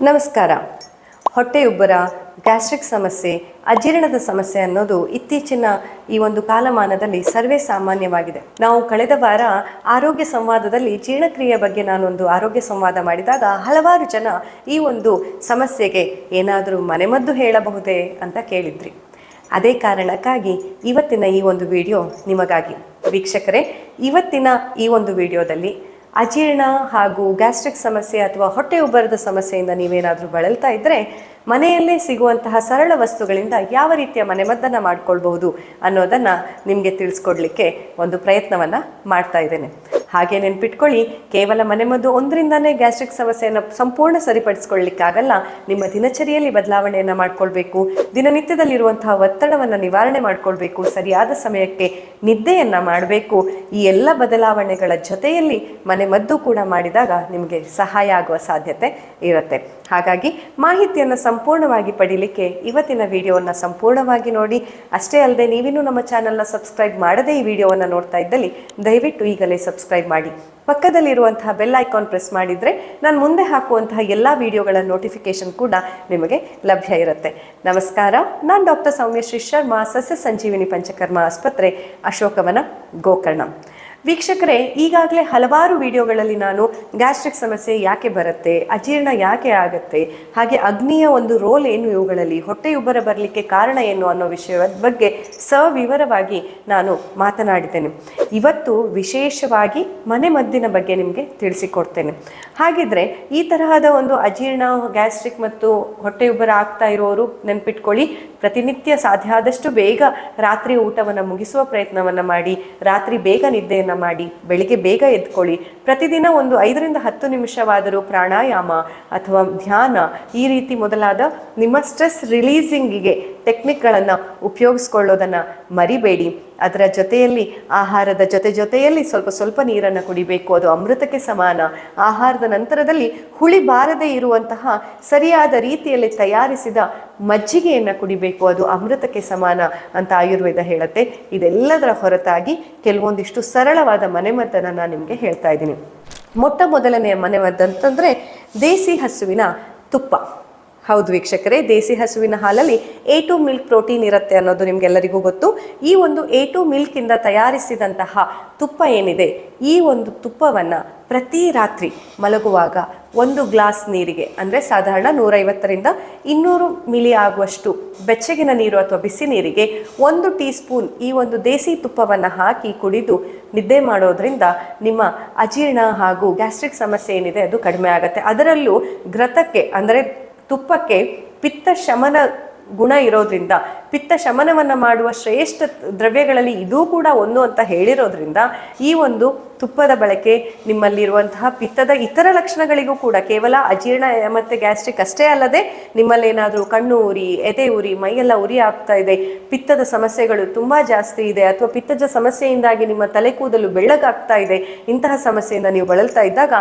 ನಮಸ್ಕಾರ. ಹೊಟ್ಟೆಯುಬ್ಬರ ಗ್ಯಾಸ್ಟ್ರಿಕ್ ಸಮಸ್ಯೆ, ಅಜೀರ್ಣದ ಸಮಸ್ಯೆ ಅನ್ನೋದು ಇತ್ತೀಚಿನ ಈ ಒಂದು ಕಾಲಮಾನದಲ್ಲಿ ಸರ್ವೇ ಸಾಮಾನ್ಯವಾಗಿದೆ. ನಾವು ಕಳೆದ ವಾರ ಆರೋಗ್ಯ ಸಂವಾದದಲ್ಲಿ ಜೀರ್ಣಕ್ರಿಯೆ ಬಗ್ಗೆ ನಾನೊಂದು ಆರೋಗ್ಯ ಸಂವಾದ ಮಾಡಿದಾಗ ಹಲವಾರು ಜನ ಈ ಒಂದು ಸಮಸ್ಯೆಗೆ ಏನಾದರೂ ಮನೆಮದ್ದು ಹೇಳಬಹುದೇ ಅಂತ ಕೇಳಿದ್ರಿ. ಅದೇ ಕಾರಣಕ್ಕಾಗಿ ಇವತ್ತಿನ ಈ ಒಂದು ವಿಡಿಯೋ ನಿಮಗಾಗಿ. ವೀಕ್ಷಕರೇ, ಇವತ್ತಿನ ಈ ಒಂದು ವಿಡಿಯೋದಲ್ಲಿ ಅಜೀರ್ಣ ಹಾಗೂ ಗ್ಯಾಸ್ಟ್ರಿಕ್ ಸಮಸ್ಯೆ ಅಥವಾ ಹೊಟ್ಟೆ ಉಬ್ಬರದ ಸಮಸ್ಯೆಯಿಂದ ನೀವೇನಾದರೂ ಬಳಲ್ತಾ ಇದ್ದರೆ ಮನೆಯಲ್ಲೇ ಸಿಗುವಂತಹ ಸರಳ ವಸ್ತುಗಳಿಂದ ಯಾವ ರೀತಿಯ ಮನೆಮದ್ದನ್ನು ಮಾಡ್ಕೊಳ್ಬಹುದು ಅನ್ನೋದನ್ನು ನಿಮಗೆ ತಿಳಿಸ್ಕೊಡ್ಲಿಕ್ಕೆ ಒಂದು ಪ್ರಯತ್ನವನ್ನು ಮಾಡ್ತಾ ಇದ್ದೇನೆ. ಹಾಗೆ ನೆನ್ಪಿಟ್ಕೊಳ್ಳಿ, ಕೇವಲ ಮನೆಮದ್ದು ಒಂದರಿಂದನೇ ಗ್ಯಾಸ್ಟ್ರಿಕ್ ಸಮಸ್ಯೆಯನ್ನು ಸಂಪೂರ್ಣ ಸರಿಪಡಿಸ್ಕೊಳ್ಳಿಕ್ಕಾಗಲ್ಲ ನಿಮ್ಮ ದಿನಚರಿಯಲ್ಲಿ ಬದಲಾವಣೆಯನ್ನು ಮಾಡಿಕೊಳ್ಬೇಕು, ದಿನನಿತ್ಯದಲ್ಲಿರುವಂತಹ ಒತ್ತಡವನ್ನು ನಿವಾರಣೆ ಮಾಡ್ಕೊಳ್ಬೇಕು, ಸರಿಯಾದ ಸಮಯಕ್ಕೆ ನಿದ್ದೆಯನ್ನು ಮಾಡಬೇಕು, ಈ ಎಲ್ಲ ಬದಲಾವಣೆಗಳ ಜೊತೆಯಲ್ಲಿ ಮನೆಮದ್ದು ಕೂಡ ಮಾಡಿದಾಗ ನಿಮಗೆ ಸಹಾಯ ಆಗುವ ಸಾಧ್ಯತೆ ಇರುತ್ತೆ. ಹಾಗಾಗಿ ಮಾಹಿತಿಯನ್ನು ಸಂಪೂರ್ಣವಾಗಿ ಪಡೀಲಿಕ್ಕೆ ಇವತ್ತಿನ ವಿಡಿಯೋವನ್ನು ಸಂಪೂರ್ಣವಾಗಿ ನೋಡಿ. ಅಷ್ಟೇ ಅಲ್ಲದೆ ನೀವಿನ್ನೂ ನಮ್ಮ ಚಾನಲ್ನ ಸಬ್ಸ್ಕ್ರೈಬ್ ಮಾಡದೇ ಈ ವಿಡಿಯೋವನ್ನು ನೋಡ್ತಾ ಇದ್ದಲ್ಲಿ ದಯವಿಟ್ಟು ಈಗಲೇ ಸಬ್ಸ್ಕ್ರೈಬ್ ಮಾಡಿ. ಪಕ್ಕದಲ್ಲಿರುವಂತಹ ಬೆಲ್ ಐಕಾನ್ ಪ್ರೆಸ್ ಮಾಡಿದರೆ ನಾನು ಮುಂದೆ ಹಾಕುವಂತಹ ಎಲ್ಲ ವಿಡಿಯೋಗಳ ನೋಟಿಫಿಕೇಷನ್ ಕೂಡ ನಿಮಗೆ ಲಭ್ಯ ಇರುತ್ತೆ. ನಮಸ್ಕಾರ, ನಾನು ಡಾಕ್ಟರ್ ಸೌಮ್ಯಶ್ರೀ ಶರ್ಮಾ, ಸಸ್ಯ ಸಂಜೀವಿನಿ ಪಂಚಕರ್ಮ ಆಸ್ಪತ್ರೆ ಅಶೋಕವನ ಗೋಕರ್ಣ. ವೀಕ್ಷಕರೇ, ಈಗಾಗಲೇ ಹಲವಾರು ವಿಡಿಯೋಗಳಲ್ಲಿ ನಾನು ಗ್ಯಾಸ್ಟ್ರಿಕ್ ಸಮಸ್ಯೆ ಯಾಕೆ ಬರುತ್ತೆ, ಅಜೀರ್ಣ ಯಾಕೆ ಆಗುತ್ತೆ, ಹಾಗೆ ಅಗ್ನಿಯ ಒಂದು ರೋಲ್ ಏನು ಇವುಗಳಲ್ಲಿ, ಹೊಟ್ಟೆಯುಬ್ಬರ ಬರಲಿಕ್ಕೆ ಕಾರಣ ಏನು ಅನ್ನೋ ವಿಷಯದ ಬಗ್ಗೆ ಸವಿವರವಾಗಿ ನಾನು ಮಾತನಾಡಿದ್ದೇನೆ. ಇವತ್ತು ವಿಶೇಷವಾಗಿ ಮನೆಮದ್ದಿನ ಬಗ್ಗೆ ನಿಮಗೆ ತಿಳಿಸಿಕೊಡ್ತೇನೆ. ಹಾಗಿದ್ರೆ ಈ ತರಹದ ಒಂದು ಅಜೀರ್ಣ, ಗ್ಯಾಸ್ಟ್ರಿಕ್ ಮತ್ತು ಹೊಟ್ಟೆಯುಬ್ಬರ ಆಗ್ತಾ ಇರೋರು ನೆನ್ಪಿಟ್ಕೊಳ್ಳಿ. ಪ್ರತಿನಿತ್ಯ ಸಾಧ್ಯ ಆದಷ್ಟು ಬೇಗ ರಾತ್ರಿ ಊಟವನ್ನು ಮುಗಿಸುವ ಪ್ರಯತ್ನವನ್ನು ಮಾಡಿ, ರಾತ್ರಿ ಬೇಗ ನಿದ್ದೆಯನ್ನು ಮಾಡಿ, ಬೆಳಿಗ್ಗೆ ಬೇಗ ಎದ್ಕೊಳ್ಳಿ. ಪ್ರತಿದಿನ ಒಂದು ಐದರಿಂದ ಹತ್ತು ನಿಮಿಷವಾದರೂ ಪ್ರಾಣಾಯಾಮ ಅಥವಾ ಧ್ಯಾನ ಈ ರೀತಿ ಮೊದಲಾದ ನಿಮ್ಮ ಸ್ಟ್ರೆಸ್ ರಿಲೀಸಿಂಗಿಗೆ ಟೆಕ್ನಿಕ್ಗಳನ್ನು ಉಪಯೋಗಿಸ್ಕೊಳ್ಳೋದನ್ನು ಮರಿಬೇಡಿ. ಅದರ ಜೊತೆಯಲ್ಲಿ ಆಹಾರದ ಜೊತೆ ಜೊತೆಯಲ್ಲಿ ಸ್ವಲ್ಪ ಸ್ವಲ್ಪ ನೀರನ್ನು ಕುಡಿಬೇಕು. ಅದು ಅಮೃತಕ್ಕೆ ಸಮಾನ. ಆಹಾರದ ನಂತರದಲ್ಲಿ ಹುಳಿ ಬಾರದೇ ಇರುವಂತಹ ಸರಿಯಾದ ರೀತಿಯಲ್ಲಿ ತಯಾರಿಸಿದ ಮಜ್ಜಿಗೆಯನ್ನು ಕುಡಿಬೇಕು. ಅದು ಅಮೃತಕ್ಕೆ ಸಮಾನ ಅಂತ ಆಯುರ್ವೇದ ಹೇಳುತ್ತೆ. ಇದೆಲ್ಲದರ ಹೊರತಾಗಿ ಕೆಲವೊಂದಿಷ್ಟು ಸರಳವಾದ ಮನೆಮದ್ದನ್ನು ನಾನು ನಿಮಗೆ ಹೇಳ್ತಾ ಇದ್ದೀನಿ. ಮೊಟ್ಟ ಮೊದಲನೆಯ ಮನೆಮದ್ದು ಅಂತಂದರೆ ದೇಸಿ ಹಸುವಿನ ತುಪ್ಪ. ಹೌದು ವೀಕ್ಷಕರೇ, ದೇಸಿ ಹಸುವಿನ ಹಾಲಲ್ಲಿ ಎ ಟು ಮಿಲ್ಕ್ ಪ್ರೋಟೀನ್ ಇರುತ್ತೆ ಅನ್ನೋದು ನಿಮಗೆಲ್ಲರಿಗೂ ಗೊತ್ತು. ಈ ಒಂದು ಎ ಟು ಮಿಲ್ಕಿಂದ ತಯಾರಿಸಿದಂತಹ ತುಪ್ಪ ಏನಿದೆ, ಈ ಒಂದು ತುಪ್ಪವನ್ನು ಪ್ರತಿ ರಾತ್ರಿ ಮಲಗುವಾಗ ಒಂದು ಗ್ಲಾಸ್ ನೀರಿಗೆ, ಅಂದರೆ ಸಾಧಾರಣ ನೂರೈವತ್ತರಿಂದ ಇನ್ನೂರು ಮಿಲಿ ಆಗುವಷ್ಟು ಬೆಚ್ಚಗಿನ ನೀರು ಅಥವಾ ಬಿಸಿ ನೀರಿಗೆ ಒಂದು ಟೀ ಸ್ಪೂನ್ ಈ ಒಂದು ದೇಸಿ ತುಪ್ಪವನ್ನು ಹಾಕಿ ಕುಡಿದು ನಿದ್ದೆ ಮಾಡೋದ್ರಿಂದ ನಿಮ್ಮ ಅಜೀರ್ಣ ಹಾಗೂ ಗ್ಯಾಸ್ಟ್ರಿಕ್ ಸಮಸ್ಯೆ ಏನಿದೆ ಅದು ಕಡಿಮೆ ಆಗುತ್ತೆ. ಅದರಲ್ಲೂ ಘೃತಕ್ಕೆ ಅಂದರೆ ತುಪ್ಪಕ್ಕೆ ಪಿತ್ತ ಶಮನ ಗುಣ ಇರೋದ್ರಿಂದ ಪಿತ್ತ ಶಮನವನ್ನು ಮಾಡುವ ಶ್ರೇಷ್ಠ ದ್ರವ್ಯಗಳಲ್ಲಿ ಇದೂ ಕೂಡ ಒಂದು ಅಂತ ಹೇಳಿರೋದ್ರಿಂದ ಈ ಒಂದು ತುಪ್ಪದ ಬಳಕೆ ನಿಮ್ಮಲ್ಲಿರುವಂತಹ ಪಿತ್ತದ ಇತರ ಲಕ್ಷಣಗಳಿಗೂ ಕೂಡ ಕೇವಲ ಅಜೀರ್ಣ ಮತ್ತು ಗ್ಯಾಸ್ಟ್ರಿಕ್ ಅಷ್ಟೇ ಅಲ್ಲದೆ ನಿಮ್ಮಲ್ಲೇನಾದರೂ ಕಣ್ಣು ಉರಿ, ಎದೆ ಉರಿ, ಮೈಯೆಲ್ಲ ಉರಿ ಆಗ್ತಾ ಇದೆ, ಪಿತ್ತದ ಸಮಸ್ಯೆಗಳು ತುಂಬ ಜಾಸ್ತಿ ಇದೆ ಅಥವಾ ಪಿತ್ತದ ಸಮಸ್ಯೆಯಿಂದಾಗಿ ನಿಮ್ಮ ತಲೆ ಕೂದಲು ಬೆಳ್ಳಗಾಗ್ತಾ ಇದೆ, ಇಂತಹ ಸಮಸ್ಯೆಯಿಂದ ನೀವು ಬಳಲ್ತಾ ಇದ್ದಾಗ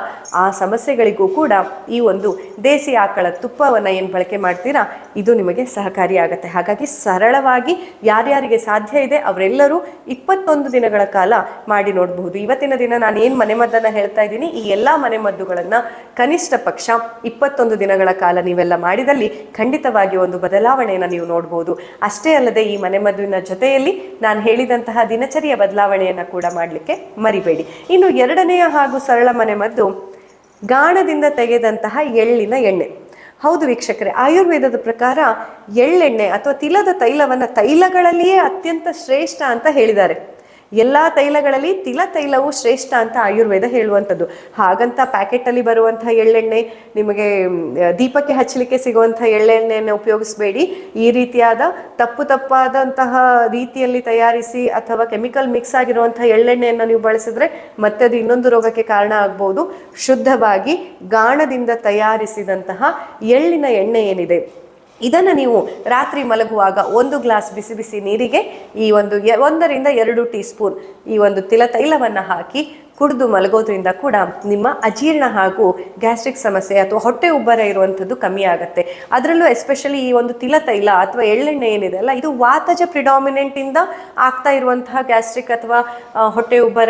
ಆ ಸಮಸ್ಯೆಗಳಿಗೂ ಕೂಡ ಈ ಒಂದು ದೇಸಿ ಆಕಳ ತುಪ್ಪವನ್ನು ಏನು ಬಳಕೆ ಮಾಡ್ತೀರಾ? ಇದು ನಿಮಗೆ ಸಹಕಾರಿಯಾಗುತ್ತೆ. ಹಾಗಾಗಿ ಸರಳವಾಗಿ ಯಾರ್ಯಾರಿಗೆ ಸಾಧ್ಯ ಇದೆ ಅವರೆಲ್ಲರೂ ಇಪ್ಪತ್ತೊಂದು ದಿನಗಳ ಕಾಲ ಮಾಡಿ ನೋಡಬಹುದು. ಇವತ್ತಿನ ದಿನ ನಾನು ಏನು ಮನೆಮದ್ದನ್ನು ಹೇಳ್ತಾ ಇದ್ದೀನಿ, ಈ ಎಲ್ಲ ಮನೆಮದ್ದುಗಳನ್ನು ಕನಿಷ್ಠ ಪಕ್ಷ ಇಪ್ಪತ್ತೊಂದು ದಿನಗಳ ಕಾಲ ನೀವೆಲ್ಲ ಮಾಡಿದಲ್ಲಿ ಖಂಡಿತವಾಗಿ ಒಂದು ಬದಲಾವಣೆಯನ್ನು ನೀವು ನೋಡಬಹುದು. ಅಷ್ಟೇ ಅಲ್ಲದೆ ಈ ಮನೆಮದ್ದುನ ಜೊತೆಯಲ್ಲಿ ನಾನು ಹೇಳಿದಂತಹ ದಿನಚರಿಯ ಬದಲಾವಣೆಯನ್ನು ಕೂಡ ಮಾಡಲಿಕ್ಕೆ ಮರಿಬೇಡಿ. ಇನ್ನು ಎರಡನೆಯ ಹಾಗೂ ಸರಳ ಮನೆಮದ್ದು ಗಾಣದಿಂದ ತೆಗೆದಂತಹ ಎಳ್ಳಿನ ಎಣ್ಣೆ. ಹೌದು ವೀಕ್ಷಕರೇ ಆಯುರ್ವೇದದ ಪ್ರಕಾರ ಎಳ್ಳೆಣ್ಣೆ ಅಥವಾ ತಿಲದ ತೈಲವನ್ನು ತೈಲಗಳಲ್ಲಿಯೇ ಅತ್ಯಂತ ಶ್ರೇಷ್ಠ ಅಂತ ಹೇಳಿದ್ದಾರೆ. ಎಲ್ಲ ತೈಲಗಳಲ್ಲಿ ತಿಲ ತೈಲವು ಶ್ರೇಷ್ಠ ಅಂತ ಆಯುರ್ವೇದ ಹೇಳುವಂಥದ್ದು. ಹಾಗಂತ ಪ್ಯಾಕೆಟಲ್ಲಿ ಬರುವಂಥ ಎಳ್ಳೆಣ್ಣೆ, ನಿಮಗೆ ದೀಪಕ್ಕೆ ಹಚ್ಚಲಿಕ್ಕೆ ಸಿಗುವಂಥ ಎಳ್ಳೆಣ್ಣೆಯನ್ನು ಉಪಯೋಗಿಸಬೇಡಿ. ಈ ರೀತಿಯಾದ ತಪ್ಪು ತಪ್ಪಾದಂತಹ ರೀತಿಯಲ್ಲಿ ತಯಾರಿಸಿ ಅಥವಾ ಕೆಮಿಕಲ್ ಮಿಕ್ಸ್ ಆಗಿರುವಂಥ ಎಳ್ಳೆಣ್ಣೆಯನ್ನು ನೀವು ಬಳಸಿದ್ರೆ ಮತ್ತೆ ಅದು ಇನ್ನೊಂದು ರೋಗಕ್ಕೆ ಕಾರಣ ಆಗ್ಬೋದು. ಶುದ್ಧವಾಗಿ ಗಾಣದಿಂದ ತಯಾರಿಸಿದಂತಹ ಎಳ್ಳಿನ ಎಣ್ಣೆ ಏನಿದೆ? ಇದನ್ನು ನೀವು ರಾತ್ರಿ ಮಲಗುವಾಗ ಒಂದು ಗ್ಲಾಸ್ ಬಿಸಿ ಬಿಸಿ ನೀರಿಗೆ ಈ ಒಂದು ಒಂದರಿಂದ ಎರಡು ಟೀ ಸ್ಪೂನ್ ಈ ಒಂದು ತಿಲ ತೈಲವನ್ನು ಹಾಕಿ ಕುಡಿದು ಮಲಗೋದ್ರಿಂದ ಕೂಡ ನಿಮ್ಮ ಅಜೀರ್ಣ ಹಾಗೂ ಗ್ಯಾಸ್ಟ್ರಿಕ್ ಸಮಸ್ಯೆ ಅಥವಾ ಹೊಟ್ಟೆ ಉಬ್ಬರ ಇರುವಂಥದ್ದು ಕಮ್ಮಿ ಆಗುತ್ತೆ. ಅದರಲ್ಲೂ ಎಸ್ಪೆಷಲಿ ಈ ಒಂದು ತಿಲ ತೈಲ ಅಥವಾ ಎಳ್ಳೆಣ್ಣೆ ಏನಿದೆ ಅಲ್ಲ, ಇದು ವಾತಜ ಪ್ರಿಡಾಮಿನೆಂಟಿಂದ ಆಗ್ತಾ ಇರುವಂತಹ ಗ್ಯಾಸ್ಟ್ರಿಕ್ ಅಥವಾ ಹೊಟ್ಟೆ ಉಬ್ಬರ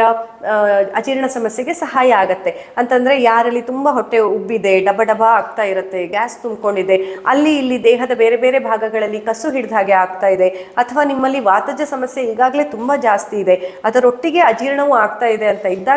ಅಜೀರ್ಣ ಸಮಸ್ಯೆಗೆ ಸಹಾಯ ಆಗುತ್ತೆ. ಅಂತಂದರೆ ಯಾರಲ್ಲಿ ತುಂಬ ಹೊಟ್ಟೆ ಉಬ್ಬಿದೆ, ಡಬ ಡಬ ಆಗ್ತಾ ಇರುತ್ತೆ, ಗ್ಯಾಸ್ ತುಂಬಿಕೊಂಡಿದೆ, ಅಲ್ಲಿ ಇಲ್ಲಿ ದೇಹದ ಬೇರೆ ಬೇರೆ ಭಾಗಗಳಲ್ಲಿ ಕಸು ಹಿಡಿದ ಹಾಗೆ ಆಗ್ತಾ ಇದೆ, ಅಥವಾ ನಿಮ್ಮಲ್ಲಿ ವಾತಜ ಸಮಸ್ಯೆ ಈಗಾಗಲೇ ತುಂಬ ಜಾಸ್ತಿ ಇದೆ, ಅದರೊಟ್ಟಿಗೆ ಅಜೀರ್ಣವೂ ಆಗ್ತಾ ಇದೆ ಅಂತ ಇದ್ದಾಗ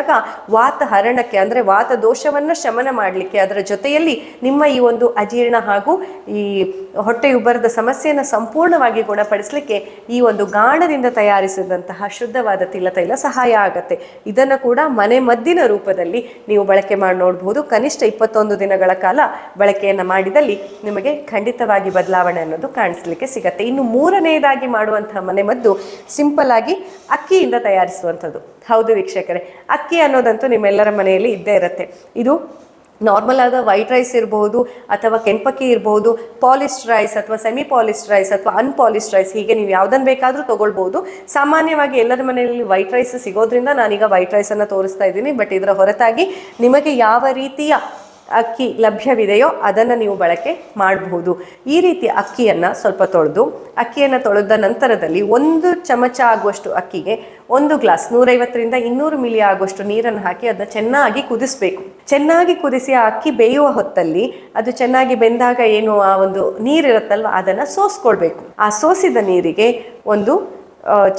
ವಾತ ಹರಣಕ್ಕೆ ಅಂದ್ರೆ ವಾತ ದೋಷವನ್ನು ಶಮನ ಮಾಡಲಿಕ್ಕೆ ಅದರ ಜೊತೆಯಲ್ಲಿ ನಿಮ್ಮ ಈ ಒಂದು ಅಜೀರ್ಣ ಹಾಗೂ ಈ ಹೊಟ್ಟೆ ಉಬ್ಬರದ ಸಮಸ್ಯೆಯನ್ನು ಸಂಪೂರ್ಣವಾಗಿ ಗುಣಪಡಿಸಲಿಕ್ಕೆ ಈ ಒಂದು ಗಾಣದಿಂದ ತಯಾರಿಸಿದಂತಹ ಶುದ್ಧವಾದ ತಿಲ ತೈಲ ಸಹಾಯ ಆಗತ್ತೆ. ಇದನ್ನು ಕೂಡ ಮನೆ ಮದ್ದಿನ ರೂಪದಲ್ಲಿ ನೀವು ಬಳಕೆ ಮಾಡಿ ನೋಡಬಹುದು ಕನಿಷ್ಠ ಇಪ್ಪತ್ತೊಂದು ದಿನಗಳ ಕಾಲ ಬಳಕೆಯನ್ನು ಮಾಡಿದಲ್ಲಿ ನಿಮಗೆ ಖಂಡಿತವಾಗಿ ಬದಲಾವಣೆ ಅನ್ನೋದು ಕಾಣಿಸ್ಲಿಕ್ಕೆ ಸಿಗತ್ತೆ. ಇನ್ನು ಮೂರನೆಯದಾಗಿ ಮಾಡುವಂತಹ ಮನೆಮದ್ದು ಸಿಂಪಲ್ ಆಗಿ ಅಕ್ಕಿಯಿಂದ ತಯಾರಿಸುವಂಥದ್ದು. ಹೌದು ವೀಕ್ಷಕರೇ, ಅಕ್ಕಿ ಅನ್ನೋದಂತೂ ನಿಮ್ಮೆಲ್ಲರ ಮನೆಯಲ್ಲಿ ಇದ್ದೇ ಇರುತ್ತೆ. ಇದು ನಾರ್ಮಲ್ ಆದ ವೈಟ್ ರೈಸ್ ಇರಬಹುದು ಅಥವಾ ಕೆಂಪಕ್ಕಿ ಇರಬಹುದು ಪಾಲಿಸ್ಟ್ ರೈಸ್ ಅಥವಾ ಸೆಮಿ ಪಾಲಿಸ್ಟ್ ರೈಸ್ ಅಥವಾ ಅನ್ಪಾಲಿಸ್ಟ್ ರೈಸ್ ಹೀಗೆ ನೀವು ಯಾವುದನ್ನು ಬೇಕಾದರೂ ತಗೊಳ್ಬಹುದು. ಸಾಮಾನ್ಯವಾಗಿ ಎಲ್ಲರ ಮನೆಯಲ್ಲಿ ವೈಟ್ ರೈಸ್ ಸಿಗೋದ್ರಿಂದ ನಾನೀಗ ವೈಟ್ ರೈಸನ್ನು ತೋರಿಸ್ತಾ ಇದ್ದೀನಿ ಬಟ್ ಇದರ ಹೊರತಾಗಿ ನಿಮಗೆ ಯಾವ ರೀತಿಯ ಅಕ್ಕಿ ಲಭ್ಯವಿದೆಯೋ ಅದನ್ನು ನೀವು ಬಳಕೆ ಮಾಡಬಹುದು. ಈ ರೀತಿ ಅಕ್ಕಿಯನ್ನು ಸ್ವಲ್ಪ ತೊಳೆದು, ಅಕ್ಕಿಯನ್ನು ತೊಳೆದ ನಂತರದಲ್ಲಿ ಒಂದು ಚಮಚ ಆಗುವಷ್ಟು ಅಕ್ಕಿಗೆ ಒಂದು ಗ್ಲಾಸ್ ನೂರೈವತ್ತರಿಂದ ಇನ್ನೂರು ಮಿಲಿ ಆಗುವಷ್ಟು ನೀರನ್ನು ಹಾಕಿ ಅದನ್ನ ಚೆನ್ನಾಗಿ ಕುದಿಸಬೇಕು. ಚೆನ್ನಾಗಿ ಕುದಿಸಿ ಆ ಅಕ್ಕಿ ಬೇಯುವ ಹೊತ್ತಲ್ಲಿ ಅದು ಚೆನ್ನಾಗಿ ಬೆಂದಾಗ ಏನು ಆ ಒಂದು ನೀರಿರುತ್ತಲ್ವ ಅದನ್ನು ಸೋಸ್ಕೊಳ್ಬೇಕು. ಆ ಸೋಸಿದ ನೀರಿಗೆ ಒಂದು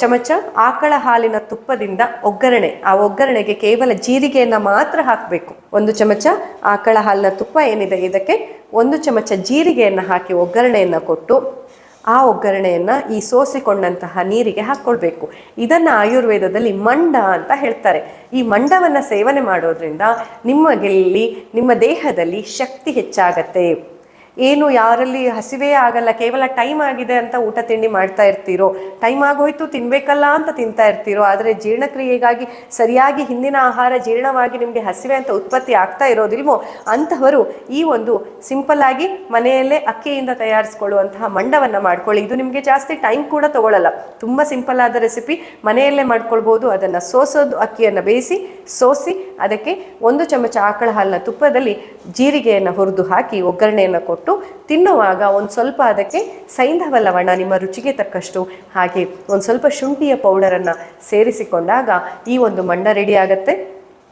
ಚಮಚ ಆಕಳ ಹಾಲಿನ ತುಪ್ಪದಿಂದ ಒಗ್ಗರಣೆ. ಆ ಒಗ್ಗರಣೆಗೆ ಕೇವಲ ಜೀರಿಗೆಯನ್ನು ಮಾತ್ರ ಹಾಕಬೇಕು. ಒಂದು ಚಮಚ ಆಕಳ ಹಾಲಿನ ತುಪ್ಪ ಏನಿದೆ? ಇದಕ್ಕೆ ಒಂದು ಚಮಚ ಜೀರಿಗೆಯನ್ನು ಹಾಕಿ ಒಗ್ಗರಣೆಯನ್ನು ಕೊಟ್ಟು ಆ ಒಗ್ಗರಣೆಯನ್ನು ಈ ಸೋಸಿಕೊಂಡಂತಹ ನೀರಿಗೆ ಹಾಕ್ಕೊಳ್ಬೇಕು ಇದನ್ನು ಆಯುರ್ವೇದದಲ್ಲಿ ಮಂಡ ಅಂತ ಹೇಳ್ತಾರೆ. ಈ ಮಂಡವನ್ನು ಸೇವನೆ ಮಾಡೋದ್ರಿಂದ ನಿಮಗೆಲಿ ನಿಮ್ಮ ದೇಹದಲ್ಲಿ ಶಕ್ತಿ ಹೆಚ್ಚಾಗತ್ತೆ. ಏನು ಯಾರಲ್ಲಿ ಹಸಿವೇ ಆಗಲ್ಲ, ಕೇವಲ ಟೈಮ್ ಆಗಿದೆ ಅಂತ ಊಟ ತಿಂಡಿ ಮಾಡ್ತಾ ಇರ್ತೀರೋ, ಟೈಮ್ ಆಗೋಯ್ತು ತಿನ್ಬೇಕಲ್ಲ ಅಂತ ತಿಂತಾ ಇರ್ತೀರೋ, ಆದರೆ ಜೀರ್ಣಕ್ರಿಯೆಗಾಗಿ ಸರಿಯಾಗಿ ಹಿಂದಿನ ಆಹಾರ ಜೀರ್ಣವಾಗಿ ನಿಮಗೆ ಹಸಿವೆ ಅಂತ ಉತ್ಪತ್ತಿ ಆಗ್ತಾ ಇರೋದಿಲ್ವೋ, ಅಂತಹವರು ಈ ಒಂದು ಸಿಂಪಲ್ ಆಗಿ ಮನೆಯಲ್ಲೇ ಅಕ್ಕಿಯಿಂದ ತಯಾರಿಸ್ಕೊಳ್ಳುವಂತಹ ಮಂಡವನ್ನು ಮಾಡ್ಕೊಳ್ಳಿ. ಇದು ನಿಮಗೆ ಜಾಸ್ತಿ ಟೈಮ್ ಕೂಡ ತಗೊಳ್ಳಲ್ಲ ತುಂಬ ಸಿಂಪಲ್ ಆದ ರೆಸಿಪಿ ಮನೆಯಲ್ಲೇ ಮಾಡ್ಕೊಳ್ಬೋದು. ಅದನ್ನು ಸೋಸೋದು ಅಕ್ಕಿಯನ್ನು ಬೇಯಿಸಿ ಸೋಸಿ ಅದಕ್ಕೆ ಒಂದು ಚಮಚ ಆಕಳ ಹಾಲಿನ ತುಪ್ಪದಲ್ಲಿ ಜೀರಿಗೆಯನ್ನು ಹುರಿದು ಹಾಕಿ, ಒಗ್ಗರಣೆಯನ್ನು ಕೊಟ್ಟು ತಿನ್ನುವಾಗ ಒಂದು ಸ್ವಲ್ಪ ಅದಕ್ಕೆ ಸೈಂಧವ ಲವಣ ನಿಮ್ಮ ರುಚಿಗೆ ತಕ್ಕಷ್ಟು ಹಾಗೆ ಒಂದು ಸ್ವಲ್ಪ ಶುಂಠಿಯ ಪೌಡರನ್ನು ಸೇರಿಸಿಕೊಂಡಾಗ ಈ ಒಂದು ಮಂಡ ರೆಡಿ ಆಗುತ್ತೆ.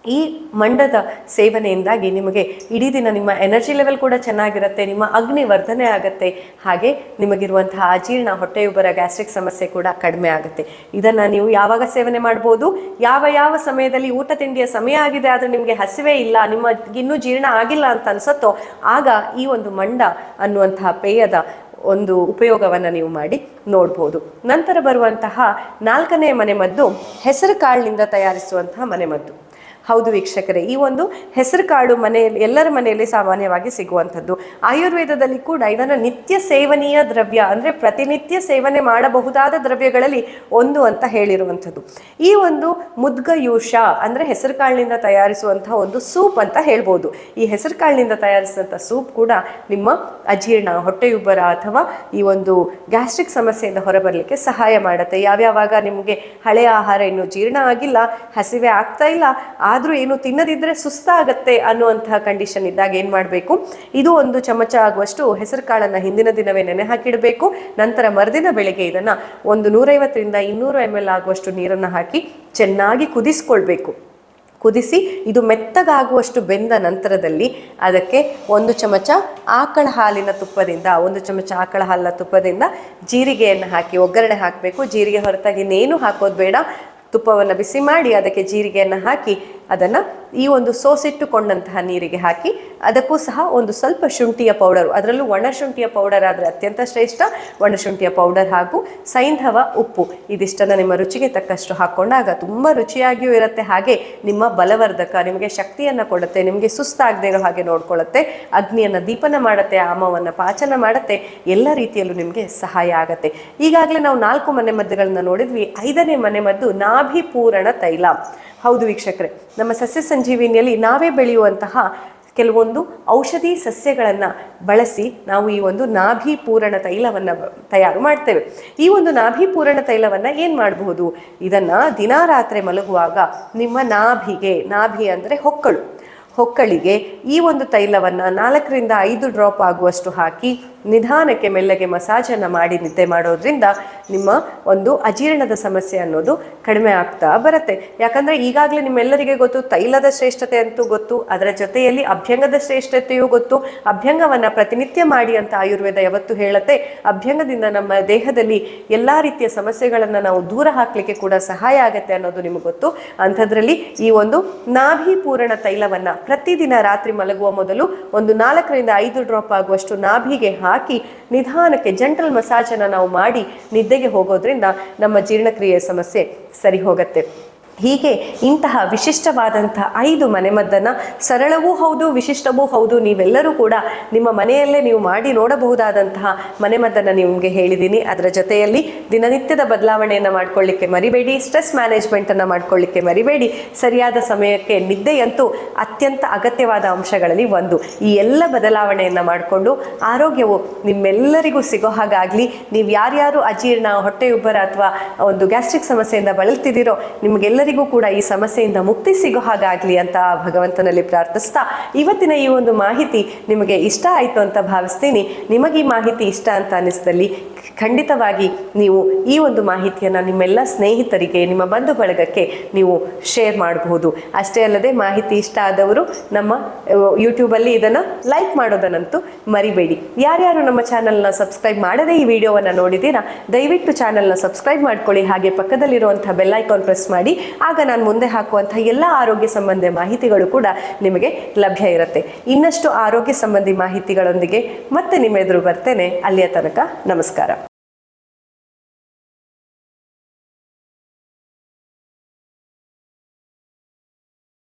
ಈ ಮಂಡದ ಸೇವನೆಯಿಂದಾಗಿ ನಿಮಗೆ ಇಡೀ ದಿನ ನಿಮ್ಮ ಎನರ್ಜಿ ಲೆವೆಲ್ ಕೂಡ ಚೆನ್ನಾಗಿರುತ್ತೆ, ನಿಮ್ಮ ಅಗ್ನಿ ವರ್ಧನೆ ಆಗುತ್ತೆ, ಹಾಗೆ ನಿಮಗಿರುವಂತಹ ಅಜೀರ್ಣ ಹೊಟ್ಟೆಯುಬ್ಬರ ಗ್ಯಾಸ್ಟ್ರಿಕ್ ಸಮಸ್ಯೆ ಕೂಡ ಕಡಿಮೆ ಆಗುತ್ತೆ. ಇದನ್ನು ನೀವು ಯಾವಾಗ ಸೇವನೆ ಮಾಡ್ಬೋದು? ಯಾವ ಯಾವ ಸಮಯದಲ್ಲಿ ಊಟ ತಿಂಡಿಯ ಸಮಯ ಆಗಿದೆ ಆದರೆ ನಿಮಗೆ ಹಸಿವೆ ಇಲ್ಲ ನಿಮ್ಮ ಇನ್ನೂ ಜೀರ್ಣ ಆಗಿಲ್ಲ ಅಂತ ಅನ್ಸುತ್ತೋ, ಆಗ ಈ ಒಂದು ಮಂಡ ಅನ್ನುವಂತಹ ಪೇಯದ ಒಂದು ಉಪಯೋಗವನ್ನು ನೀವು ಮಾಡಿ ನೋಡ್ಬೋದು. ನಂತರ ಬರುವಂತಹ ನಾಲ್ಕನೇ ಮನೆಮದ್ದು ಹೆಸರು ಕಾಳಿನಿಂದ ತಯಾರಿಸುವಂತಹ ಮನೆಮದ್ದು. ಹೌದು ವೀಕ್ಷಕರೇ, ಈ ಒಂದು ಹೆಸರು ಕಾಳು ಮನೆಯಲ್ಲಿ, ಎಲ್ಲರ ಮನೆಯಲ್ಲಿ ಸಾಮಾನ್ಯವಾಗಿ ಸಿಗುವಂಥದ್ದು. ಆಯುರ್ವೇದದಲ್ಲಿ ಕೂಡ ಇದನ್ನು ನಿತ್ಯ ಸೇವನೀಯ ದ್ರವ್ಯ ಅಂದರೆ ಪ್ರತಿನಿತ್ಯ ಸೇವನೆ ಮಾಡಬಹುದಾದ ದ್ರವ್ಯಗಳಲ್ಲಿ ಒಂದು ಅಂತ ಹೇಳಿರುವಂಥದ್ದು. ಈ ಒಂದು ಮುದ್ಗಯೂಷ ಅಂದರೆ ಹೆಸರು ಕಾಳಿನಿಂದ ತಯಾರಿಸುವಂತಹ ಒಂದು ಸೂಪ್ ಅಂತ ಹೇಳ್ಬೋದು. ಈ ಹೆಸರು ಕಾಳಿನಿಂದ ತಯಾರಿಸಿದಂಥ ಸೂಪ್ ಕೂಡ ನಿಮ್ಮ ಅಜೀರ್ಣ, ಹೊಟ್ಟೆಯುಬ್ಬರ ಅಥವಾ ಈ ಒಂದು ಗ್ಯಾಸ್ಟ್ರಿಕ್ ಸಮಸ್ಯೆಯಿಂದ ಹೊರಬರಲಿಕ್ಕೆ ಸಹಾಯ ಮಾಡುತ್ತೆ. ಯಾವ್ಯಾವಾಗ ನಿಮಗೆ ಹಳೆಯ ಆಹಾರ ಇನ್ನೂ ಜೀರ್ಣ ಆಗಿಲ್ಲ, ಹಸಿವೆ ಆಗ್ತಾ ಇಲ್ಲ ಆದರೂ ಏನು ತಿನ್ನದಿದ್ದರೆ ಸುಸ್ತಾಗತ್ತೆ ಅನ್ನುವಂತಹ ಕಂಡೀಷನ್ ಇದ್ದಾಗ ಏನು ಮಾಡಬೇಕು? ಇದು ಒಂದು ಚಮಚ ಆಗುವಷ್ಟು ಹೆಸರು ಕಾಳನ್ನು ಹಿಂದಿನ ದಿನವೇ ನೆನೆ ಹಾಕಿಡಬೇಕು. ನಂತರ ಮರುದಿನ ಬೆಳಿಗ್ಗೆ ಇದನ್ನು ಒಂದು ನೂರೈವತ್ತರಿಂದ ಇನ್ನೂರು ಎಂ ಎಲ್ ಆಗುವಷ್ಟು ನೀರನ್ನು ಹಾಕಿ ಚೆನ್ನಾಗಿ ಕುದಿಸ್ಕೊಳ್ಬೇಕು. ಕುದಿಸಿ ಇದು ಮೆತ್ತಗಾಗುವಷ್ಟು ಬೆಂದ ನಂತರದಲ್ಲಿ ಅದಕ್ಕೆ ಒಂದು ಚಮಚ ಆಕಳ ಹಾಲಿನ ತುಪ್ಪದಿಂದ, ಒಂದು ಚಮಚ ಆಕಳ ಹಾಲಿನ ತುಪ್ಪದಿಂದ ಜೀರಿಗೆಯನ್ನು ಹಾಕಿ ಒಗ್ಗರಣೆ ಹಾಕಬೇಕು. ಜೀರಿಗೆ ಹೊರತಾಗಿ ಇನ್ನೇನು ಹಾಕೋದು ಬೇಡ. ತುಪ್ಪವನ್ನು ಬಿಸಿ ಮಾಡಿ ಅದಕ್ಕೆ ಜೀರಿಗೆಯನ್ನು ಹಾಕಿ ಅದನ್ನು ಈ ಒಂದು ಸೋಸಿಟ್ಟುಕೊಂಡಂತಹ ನೀರಿಗೆ ಹಾಕಿ ಅದಕ್ಕೂ ಸಹ ಒಂದು ಸ್ವಲ್ಪ ಶುಂಠಿಯ ಪೌಡರು, ಅದರಲ್ಲೂ ಒಣ ಶುಂಠಿಯ ಪೌಡರ್ ಆದರೆ ಅತ್ಯಂತ ಶ್ರೇಷ್ಠ. ಒಣ ಶುಂಠಿಯ ಪೌಡರ್ ಹಾಗೂ ಸೈಂಧವ ಉಪ್ಪು ಇದಿಷ್ಟನ್ನು ನಿಮ್ಮ ರುಚಿಗೆ ತಕ್ಕಷ್ಟು ಹಾಕ್ಕೊಂಡಾಗ ತುಂಬ ರುಚಿಯಾಗಿಯೂ ಇರುತ್ತೆ. ಹಾಗೆ ನಿಮ್ಮ ಬಲವರ್ಧಕ ನಿಮಗೆ ಶಕ್ತಿಯನ್ನು ಕೊಡುತ್ತೆ, ನಿಮಗೆ ಸುಸ್ತಾಗದೇ ಇರೋ ಹಾಗೆ ನೋಡ್ಕೊಳ್ಳುತ್ತೆ ಅಗ್ನಿಯನ್ನು ದೀಪನ ಮಾಡುತ್ತೆ ಆಮವನ್ನು ಪಾಚನ ಮಾಡುತ್ತೆ, ಎಲ್ಲ ರೀತಿಯಲ್ಲೂ ನಿಮಗೆ ಸಹಾಯ ಆಗುತ್ತೆ. ಈಗಾಗಲೇ ನಾವು ನಾಲ್ಕು ಮನೆ ಮದ್ದುಗಳನ್ನ ನೋಡಿದ್ವಿ. ಐದನೇ ಮನೆ ಮದ್ದು ನಾಭಿಪೂರಣ ತೈಲ. ಹೌದು ವೀಕ್ಷಕರೇ ನಮ್ಮ ಸಸ್ಯ ಸಂಜೀವಿನಿಯಲ್ಲಿ ನಾವೇ ಬೆಳೆಯುವಂತಹ ಕೆಲವೊಂದು ಔಷಧಿ ಸಸ್ಯಗಳನ್ನು ಬಳಸಿ ನಾವು ಈ ಒಂದು ನಾಭಿ ಪೂರಣ ತೈಲವನ್ನು ತಯಾರು ಮಾಡ್ತೇವೆ. ಈ ಒಂದು ನಾಭಿ ಪೂರಣ ತೈಲವನ್ನು ಏನು ಮಾಡಬಹುದು? ಇದನ್ನು ದಿನಾರಾತ್ರಿ ಮಲಗುವಾಗ ನಿಮ್ಮ ನಾಭಿಗೆ, ನಾಭಿ ಅಂದರೆ ಹೊಕ್ಕಳು. ಹೊಕ್ಕಳಿಗೆ ಈ ಒಂದು ತೈಲವನ್ನು ನಾಲ್ಕರಿಂದ ಐದು ಡ್ರಾಪ್ ಆಗುವಷ್ಟು ಹಾಕಿ ನಿಧಾನಕ್ಕೆ ಮೆಲ್ಲಗೆ ಮಸಾಜನ್ನು ಮಾಡಿ ನಿದ್ದೆ ಮಾಡೋದ್ರಿಂದ ನಿಮ್ಮ ಒಂದು ಅಜೀರ್ಣದ ಸಮಸ್ಯೆ ಅನ್ನೋದು ಕಡಿಮೆ ಆಗ್ತಾ ಬರುತ್ತೆ. ಯಾಕಂದರೆ ಈಗಾಗಲೇ ನಿಮ್ಮೆಲ್ಲರಿಗೆ ಗೊತ್ತು, ತೈಲದ ಶ್ರೇಷ್ಠತೆ ಅಂತೂ ಗೊತ್ತು, ಅದರ ಜೊತೆಯಲ್ಲಿ ಅಭ್ಯಂಗದ ಶ್ರೇಷ್ಠತೆಯೂ ಗೊತ್ತು. ಅಭ್ಯಂಗವನ್ನು ಪ್ರತಿನಿತ್ಯ ಮಾಡಿ ಅಂತ ಆಯುರ್ವೇದ ಯಾವತ್ತು ಹೇಳುತ್ತೆ. ಅಭ್ಯಂಗದಿಂದ ನಮ್ಮ ದೇಹದಲ್ಲಿ ಎಲ್ಲ ರೀತಿಯ ಸಮಸ್ಯೆಗಳನ್ನು ನಾವು ದೂರ ಹಾಕಲಿಕ್ಕೆ ಕೂಡ ಸಹಾಯ ಆಗುತ್ತೆ ಅನ್ನೋದು ನಿಮಗೆ ಗೊತ್ತು. ಅಂಥದ್ರಲ್ಲಿ ಈ ಒಂದು ನಾಭಿ ಪೂರಣ ತೈಲವನ್ನು ಪ್ರತಿದಿನ ರಾತ್ರಿ ಮಲಗುವ ಮೊದಲು ಒಂದು ನಾಲ್ಕರಿಂದ ಐದು ಡ್ರಾಪ್ ಆಗುವಷ್ಟು ನಾಭಿಗೆ ಹಾಕಿ ನಿಧಾನಕ್ಕೆ ಜಂಟಲ್ ಮಸಾಜನ್ನು ನಾವು ಮಾಡಿ ನಿದ್ದೆಗೆ ಹೋಗೋದ್ರಿಂದ ನಮ್ಮ ಜೀರ್ಣಕ್ರಿಯೆ ಸಮಸ್ಯೆ ಸರಿ ಹೋಗುತ್ತೆ. ಹೀಗೆ ಇಂತಹ ವಿಶಿಷ್ಟವಾದಂತಹ ಐದು ಮನೆಮದ್ದನ್ನು ಸರಳವೂ ಹೌದು, ವಿಶಿಷ್ಟವೂ ಹೌದು, ನೀವೆಲ್ಲರೂ ಕೂಡ ನಿಮ್ಮ ಮನೆಯಲ್ಲೇ ನೀವು ಮಾಡಿ ನೋಡಬಹುದಾದಂತಹ ಮನೆಮದ್ದನ್ನು ನಿಮಗೆ ಹೇಳಿದ್ದೀನಿ. ಅದರ ಜೊತೆಯಲ್ಲಿ ದಿನನಿತ್ಯದ ಬದಲಾವಣೆಯನ್ನು ಮಾಡ್ಕೊಳ್ಳಿಕ್ಕೆ ಮರಿಬೇಡಿ, ಸ್ಟ್ರೆಸ್ ಮ್ಯಾನೇಜ್ಮೆಂಟನ್ನು ಮಾಡ್ಕೊಳ್ಳಿಕ್ಕೆ ಮರಿಬೇಡಿ. ಸರಿಯಾದ ಸಮಯಕ್ಕೆ ನಿದ್ದೆಯಂತೂ ಅತ್ಯಂತ ಅಗತ್ಯವಾದ ಅಂಶಗಳಲ್ಲಿ ಒಂದು. ಈ ಎಲ್ಲ ಬದಲಾವಣೆಯನ್ನು ಮಾಡಿಕೊಂಡು ಆರೋಗ್ಯವು ನಿಮ್ಮೆಲ್ಲರಿಗೂ ಸಿಗೋ ಹಾಗಾಗಲಿ, ನೀವು ಯಾರ್ಯಾರು ಅಜೀರ್ಣ, ಹೊಟ್ಟೆಯುಬ್ಬರ ಅಥವಾ ಒಂದು ಗ್ಯಾಸ್ಟ್ರಿಕ್ ಸಮಸ್ಯೆಯಿಂದ ಬಳಲ್ತಿದ್ದೀರೋ, ನಿಮಗೆಲ್ಲರಿಗೂ ಕೂಡ ಈ ಸಮಸ್ಯೆಯಿಂದ ಮುಕ್ತಿ ಸಿಗೋ ಹಾಗಾಗ್ಲಿ ಅಂತ ಭಗವಂತನಲ್ಲಿ ಪ್ರಾರ್ಥಿಸ್ತಾ ಇವತ್ತಿನ ಈ ಒಂದು ಮಾಹಿತಿ ನಿಮಗೆ ಇಷ್ಟ ಆಯಿತು ಅಂತ ಭಾವಿಸ್ತೀನಿ. ನಿಮಗೆ ಈ ಮಾಹಿತಿ ಇಷ್ಟ ಅಂತ ಅನ್ನಿಸಿದಲ್ಲಿ ಖಂಡಿತವಾಗಿ ನೀವು ಈ ಒಂದು ಮಾಹಿತಿಯನ್ನು ನಿಮ್ಮೆಲ್ಲ ಸ್ನೇಹಿತರಿಗೆ, ನಿಮ್ಮ ಬಂಧು ಬಳಗಕ್ಕೆ ನೀವು ಶೇರ್ ಮಾಡಬಹುದು. ಅಷ್ಟೇ ಅಲ್ಲದೆ ಮಾಹಿತಿ ಇಷ್ಟ ಆದವರು ನಮ್ಮ ಯೂಟ್ಯೂಬಲ್ಲಿ ಇದನ್ನು ಲೈಕ್ ಮಾಡೋದನ್ನಂತೂ ಮರಿಬೇಡಿ. ಯಾರ್ಯಾರು ನಮ್ಮ ಚಾನಲ್ನ ಸಬ್ಸ್ಕ್ರೈಬ್ ಮಾಡದೇ ಈ ವಿಡಿಯೋವನ್ನು ನೋಡಿದ್ದೀರಾ, ದಯವಿಟ್ಟು ಚಾನಲ್ನ ಸಬ್ಸ್ಕ್ರೈಬ್ ಮಾಡ್ಕೊಳ್ಳಿ. ಹಾಗೆ ಪಕ್ಕದಲ್ಲಿರುವಂಥ ಬೆಲ್ ಐಕಾನ್ ಪ್ರೆಸ್ ಮಾಡಿ. ಆಗ ನಾನು ಮುಂದೆ ಹಾಕುವಂಥ ಎಲ್ಲ ಆರೋಗ್ಯ ಸಂಬಂಧಿ ಮಾಹಿತಿಗಳು ಕೂಡ ನಿಮಗೆ ಲಭ್ಯ ಇರುತ್ತೆ. ಇನ್ನಷ್ಟು ಆರೋಗ್ಯ ಸಂಬಂಧಿ ಮಾಹಿತಿಗಳೊಂದಿಗೆ ಮತ್ತೆ ನಿಮ್ಮ ಎದುರು ಬರ್ತೇನೆ. ಅಲ್ಲಿಯ ತನಕ ನಮಸ್ಕಾರ.